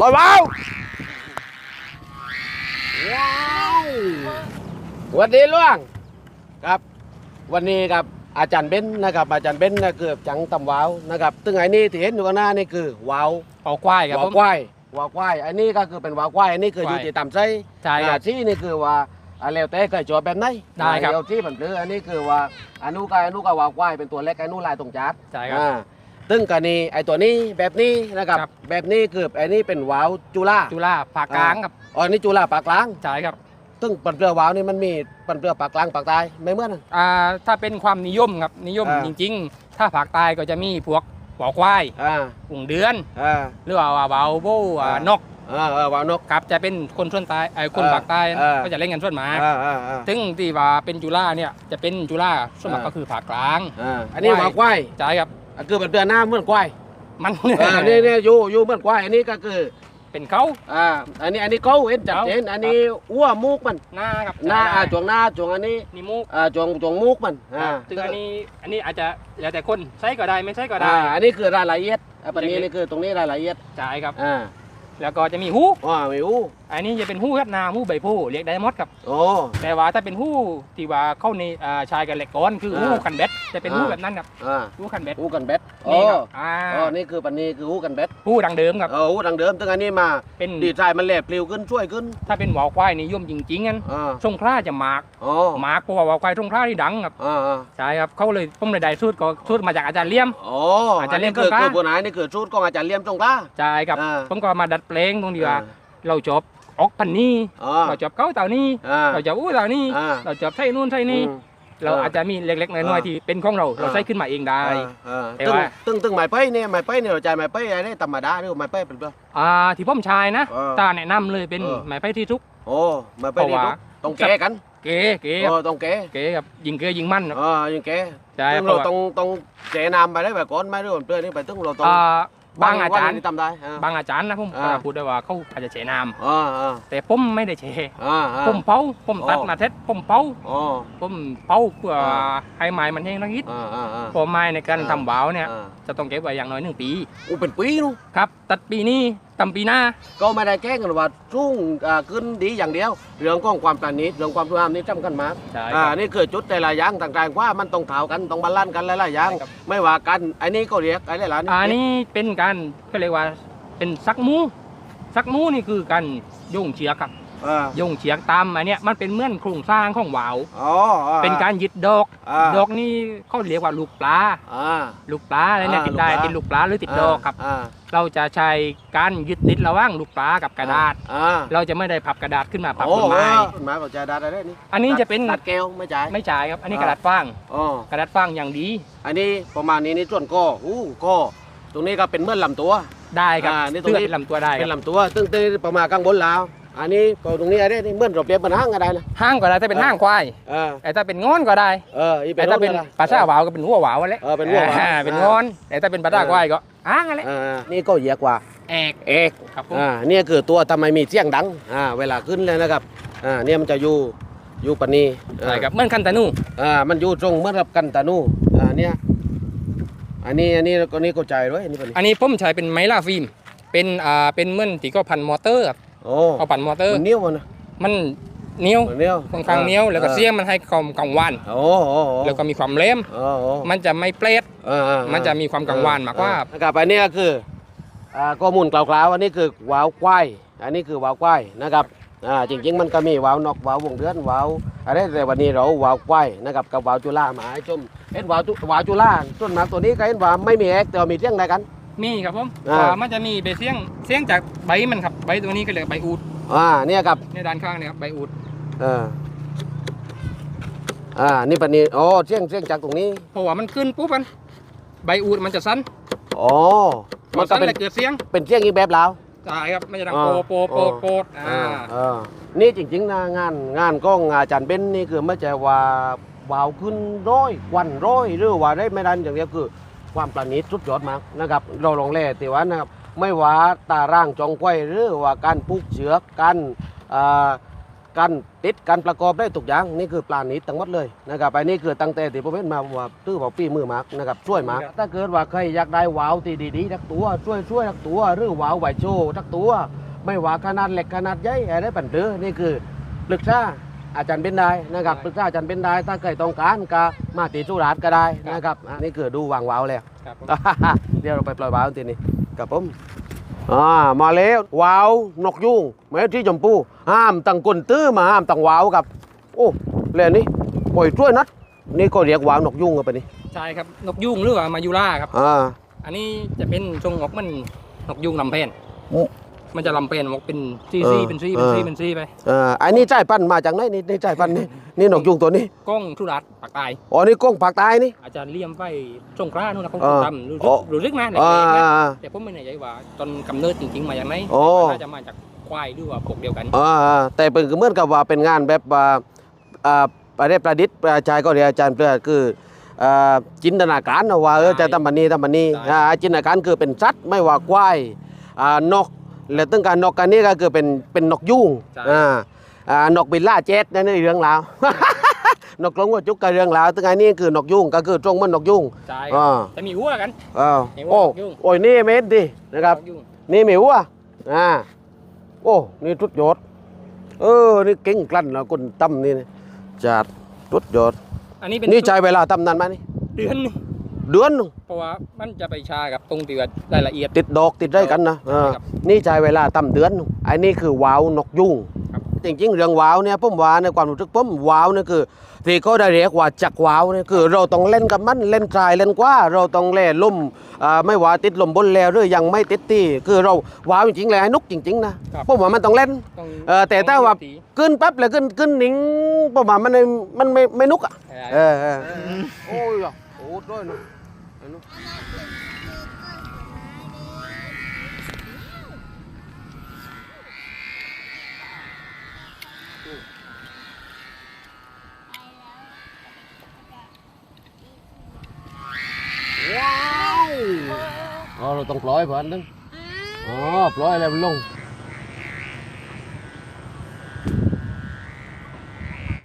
ลอยว้าวว้าวสวัสดีล่วงครับ วันนี้ครับอาจารย์เบนนะครับ อาจารย์เบนนะเกือบจังตำว้าวนะครับตึงไอ้นี่ที่เห็นอยู่ข้างหน้านี่คือว้าวเป่าควายครับวาผวมควายว้าวควายอันนี้ก็คือเป็นว้าวควายอันนี้คืออยู่ควายที่ต่ำไส้ใช่ครับอ่าที่นี่คือว่าอ่าแล้วแต่เคยจอแบบไหนได้ครับเยวที่มันคืออันนี้คือว่าอนุกับอนุกับว้าวควายเป็นตัวเล็กอนุลายตรงจัดใช่ครับอ่า ตึงกันนี้ไอตัวนี้แบบนี้นะครับ ครับ แบบนี้คือไอ้นี่เป็นว้าวจุฬาจุฬาภาคกลางครับอ๋อนี่จุฬาปากกลางใช่ครับตึงปันเปลือกว้าวนี่มันมีปันเปลือกปากกลางปากใต้ไม่เหมือนกัน อ่าถ้าเป็นความนิยมครับนิยมอ่า จริง ๆ ถ้าภาคใต้ก็จะมีพวกเป่าควายอ่าอุ่งเดือน อ่า หรือว่าเบาโบอ่าอ่าน นกอ่าเออว้าวนก ครับจะเป็นคนส่วนใต้ไอ้คนเออภาคใต้เออก็จะเล่นกันส่วนหมากอ่าอ่าอ่า ถึงที่ว่าเป็นจุฬาเนี่ยจะเป็นจุฬาส่วนมากเออก็คือภาคกลาง อ่าอันนี้ว้าวควาย ใช่ครับ อะคือปันเปลือกหน้าเหมือนควายมันอ่านี่นี่อยู่อยู่เหมือนควายอันนี้ก็คือเป็นเขาอ่าอันนี้อันนี้เขาเห็นจัดเจนเขาอันนี้อ้วมูกมันหน้าครับหน้าใช่อ่าจวงหน้าจวงอันนี้นี่มุกอ่าจวงจวงมูกมันอ่าถึงอันนี้อันนี้อาจจะแล้วแต่คนใช้ก็ได้ไม่ใช้ก็ได้อ่าอันนี้คือรายละเอียดอะปันนี้เล็กๆนี่คือตรงนี้รายละเอียดใช่ครับอ่าแล้วก็จะมีหูอ๋อไม่อู้ อันนี้จะเป็นหู้ครับนาหู้ใบโพธิ์เรียกได้หมดครับ โอ้ แต่ว่าถ้าเป็นหู้ที่ว่าเข้าในอ่าชายกันเหล็กก้อนคือหู้อ่าคันเบ็ดจะเป็นหู้แบบนั้นครับอ่าหู้คันเบ็ดอู้กันเบ็ดโอ้นี่ครับอ่าอ๋อนี่คือปันนี้คืออู้กันเบ็ดหู้ดังเดิมครับ เอออู้ดังเดิมตั้งอันนี้มาเป็นดีใจมันแหลบปลิวขึ้นช่วยขึ้นถ้าเป็นหวาวควายนิยมจริงๆงั้นอ่าสงขลาจะหมากอ๋อหมากเพราะว่าหวาวควายสงขลาที่ดังครับอ่าอ่าใช่ครับเขาเลยผมเลยได้สูตรก็สูตรมาจากอาจารย์เลี่ยมโอ้อาจารย์เลี่ยมคือต้นกล้าคือบัวไหนนี่คือชุดของอาจารย์เลี่ยมตรงกล้า ใช่ครับอ่า ผมก็มาดัดแปลงตรงที่ว่าอ่าเราจบ ออกพันนี้อ๋อ เราจบเก้าเต่านี้ อ่า เราจบอู้เต่านี้ อ่า เราจบใช่นู่นใช่นี่อืมเราอ่าอาจจะมีเล็กๆน้อยอ่าๆที่เป็นของเราเราอ่าใช้ขึ้นมาเองได้ อ่าแต่ตึ้งว่า ตึ้งตึ้งไม้เป้ยเนี่ยไม้เป้ยเนี่ยเราจ่ายไม้เป้ยอะไรธรรมดาหรือไม้เป้ยเป็นเปล่า อ่าที่ผมชายนะเออตาแนะนำเลยเป็นเออไม้ไผ่ที่ทุก โอ้ไม้เป้ยนี่เพราะว่า ต้องแก้กันเก๋เก๋คโอ้รับต้องแก้เก๋ครับยิงเก๋ยิงมั่นครับอ๋อยังแก้ใช่ตึ้งเพเราราะว่าต้องต้องแก้น้ำไปได้แบบก่อนไหมหรือว่าเปลือยนี่ไปตึ้งเราต้อง อ่า บางอาจารย์นี่ทำได้อ่าบางอาจารย์นะผมอ่าพูดได้ว่าเขาอาจจะเฉน้อ่าอ่าำแต่ผมไม่ได้เฉอ่าอ่าผมเผาผมตัดอ๋อมาเท็ดผมเผาอ๋อผมเผาเพื่ออ่าให้ไม้มันแห้งนักนิดอ่าอ่าอ่าเพอไม้ในการอ่าทำวาวเนี่ยอ่าจะต้องเก็บไว้อย่างน้อยหนึ่งปีอู้เป็นปีนู้นครับ ตัดปีนี้ ตำปีหน้า ก็ไม่ได้แก้กันว่ารุ่งอ่าขึ้นดีอย่างเดียว เรื่องของความประณีตเรื่องความสวยงามนี่สำคัญมากใช่อ่าครับนี่คือจุดแต่ละอย่างต่างๆว่ามันต้องเท่ากันต้องบาลานซ์กันหลายๆอย่าง ใช่ครับ ไม่ว่ากันไอ้นี่ก็เรียกไอ้หลานอันนี้เป็นการก็เรียกว่าเป็นซักมูซักมูนี่คือการโยงเชือกครับ อ่าโยงเฉียงตามอันเนี้ยมันเป็นเหมือนโครงสร้างของวาวอ๋ออ่เป็นการยึดดอกอ่าดอกนี่เขาเรียกว่าลูกปลาอ่า ลูกปลาอะไรเนี่ยอ่าติดได้ลูกปลา ติดลูกปลาหรือติดดอกครับอ่าเราจะใช้การยึดติดระหว่างลูกปลากับกระดาษ อ่าเราจะไม่ได้พับกระดาษขึ้นมาพับโอ้ต้นไม้ต้นไม้ก็จะได้ได้นี่อันนี้จะเป็นตัดแก้วไม่จ่ายไม่จ่ายครับ อันนี้อ่ากระดาษฟางอ๋อกระดาษฟางอย่างดีอันนี้ประมาณนี้นี่ส่วนก้ออู้ก้อตรงนี้ก็เป็นเหมื่อนลำตัว ได้ครับอ่านี่ตรงเพื่อนี้เป็นลำตัวได้คเป็นรับลำตัวตึ้งตึ้งประมาณข้างบนแล้ว อันนี้ก็ตรงนี้อะไรนี่เหมื่อนเราเปรียบมันห้างอะไรนะ ห้างก็ได้ถ้าเป็นห้างควายเออแต่ถ้าเป็นงอนก็ได้เอออีแต่ถ้าเป็นอะไรปลาซ่าหวาวก็เป็นหัวหวาวแหละเออเป็นหัวหวาวอ่เป็นงอนแต่ถ้าเป็นปลาซ่าควายก็ห้างอะไรอ่านี่ก็เยอะกว่าแอกเอกครับผมอ่าเนี่ยคือตัวทำไมมีเสียงดังอ่าเวลาขึ้นเลยนะครับอ่าเนี่ยมันจะอยู่อยู่ปานนี้อ่า ใช่ครับเหมื่อนคันตานูอ่า มันอยู่ตรงเหมื่อนกับกันตานู อ่า เนี่ย อันนี้ อันนี้ก็นี่ก็ใจายด้วยอันนี้ปานนี้อันนี้ผมใช้เป็นไมล่าฟิล์มเป็นอ่าเป็นเหมื่อนที่ก็พันมอเตอร์ครับ โอ้เอาปั่นมอเตอร์มันเหนียวมันนะมันเหนียวมันเหนียวค่อนข้างเหนียวแล้วก็เสียงมันให้ความกังวานโอ้โอ้โอ้แล้วก็มีความแหลมโอ้โอ้มันจะไม่เปรตอ่าอ่ามันจะมีความกังวานมากกว่าอ่นะครับอันนี้ก็คืออ่าข้อมูลกล่าวๆอันนี้คือวาวควายอันนี้คือวาวควายนะครับอ่าจริงๆมันก็มีวาวนกวาววงเดือนวาวอะไรแต่วันนี้เราวาวควายนะครับกับวาวจุฬามาให้ชมเห็นวาวจุวาวจุฬาต้นหมากตัวนี้ก็เห็นว่าไม่มีเอกแต่ว่ามีเที่ยงใดกัน มีครับผมอ่าอ่ามันจะมีใบเสียงเสียงจากใบมันครับใบตัวนี้ก็เรียกใบอูดอ่าเนี่ยครับในด้านข้างเนี่ยครับใบอูดเอออ่านี่ปานนี้โอ้เที่ยงเที่ยงจากตรงนี้เพราะว่ามันขึ้นปุ๊บมันใบอูดมันจะสั้นอ๋อพมัอนก็สั้นเป็นเลยเกิดเสียงเป็นเที่ยงอีกแบบแล้วใช่ครับไม่จะดังอ่าโปโปโปอ่า โปดอ่าเออนี่จริงๆนะงานงานของอาจารย์เบนนี่คือไม่ใช่ว่าวาวขึ้นร้อยควันร้อยหรือว่าได้ไม่ดันอย่างเดียวคือ ความประณีตสุดยอดมากนะครับเราลองแล่ติว่านะครับไม่ว่าตาร่างจองไว้หรือว่าการปลูกเชือกการอ่ากันติดกันประกอบได้ทุกอย่างนี่คือปลานิดทั้งหมดเลยนะครับอันนี้คือตั้งแต่ที่ผมเห็นมาว่าตื้อว่าปีมือมากนะครับช่วยมากถ้าเกิดว่าใครอยากได้วาวที่ดีๆทักตัวช่วยช่วยทักตัวหรือวาวไหวโชว์ทักตัว ไม่ว่าขนาดเล็กขนาดใหญ่อะไรปันเดือนี่คือปรึกษา อาจารย์เป็นได้นะครับปรึกษาอาจารย์เป็นได้ถ้าเคยต้องการก็มาตีสุราษฎร์ก็ได้นะครับอันนี่คือดูวางวาวแล้วครับผม เดี๋ยวเราไปปล่อยวาวทีนี้กับผมอ่ามาแล้ววาวนกยุงแม่ที่ชมพูห้ามตั้งกลตื้อมาห้ามตั้งวาวกับ โอ้แล้วนี่ปล่อยช่วยนัด นี่ก็เรียกวาวนกยุงกันไปนี่ใช่ครับนกยุงหรือว่ามายูล่าครับ อ่าอันนี้จะเป็นทรงออกมันนกยุงลำเพนโอ้ มันจะลำเพนออกเป็นซีเอซีอเป็นซีเป็นซีเออเป็นซีไปอ่าอันนี้ใจายปั้นมาจากไหนนี่นี่ใจายปั้นนี่นี่นกยุงตัวนี้กล้องทุรัสปากตายอ๋อนี่กล้องปากตายนี่ อาจารย์เลี่ยมไปสงกรานต์นู่นนะของเออตำรู้โอ้สึกรู้สึกนะเด็อ่ากๆนะอ่า แต่ผมไม่แน่ใจว่าตอนกำเนิดจริงๆมาจากไหนโอ้ น่าจะมาจากควายหรือว่าพวกเดียวกัน อ่าอ่าแต่เป็นเหมือนกับว่าเป็นงานแบบว่าอ่าประเดประดิษฐ์อาจารย์ก็เรียกอาจารย์เพื่อคืออ่าจินตนาการนะว่าเออจะทำมันนี้ทำมันนี้อ่าจินตนาการคือเป็นสัตว์ไม่ว่าควายอ่านก และตึงการนกกันนี่ก็คือเป็นเป็นนกยุงใช่ อ่าอ่านกบินล่าเจ็ดนั่นนี่เรื่องราว นกกรงหัวจุกก็เรื่องราวตึงอันนี้คือนกยุงก็คือตรงเหมันนกยุงใช่อ่าจะมีหัวกัน อ้าวเห็นว่าโอ้นกยุงโอ้ยนี่เม็ดดินะครับนกยุงนี่หมิวอะอ่า โอ้ นี่ทุดยอด เออ นี่เก่งกลั้นแล้วคนตั้มนี่นะจัดทุดยอด อันนี้เป็นนี่ใช้เวลาตั้มนานไหมนี่ เดือนหนึง เดือนหนึ่งเพราะว่ามันจะไปชากับตรงที่ว่ารายละเอียด ติดดอกติดได้กันนะเออใช่ครับ นี่ใช้เวลาตั้มเดือนหนึ่งไอ้นี่คือว้าวนกยุง ครับจริงๆเรื่องว้าวเนี่ยผมว่าในความรู้สึกผมว้าวเนี่ยคือที่เขาได้เรียกว่าจักว้าวเนี่ยคือเราต้องเล่นกับมันเล่นทรายเล่นกว่าเราต้องเล่นล่มอ่าไม่ว่าติดลมบนแล้วหรือยังไม่ติดตีคือเราว้าวจริงๆเลยไอ้นกจริงๆนะครับผมว่ามันต้องเล่นต้องเออแต่ถ้าว่าต้องมีขึ้นปั๊บเลยขึ้นขึ้นหนิงประมาณมันไม่มันไม่ไม่นุกอะสีเออเออโอ้ยอะโอ้ยด้วยนะไอ้นุ๊ก เราต้องปล่อยผ่านนึงอ๋อปล่อยแล้วมันลง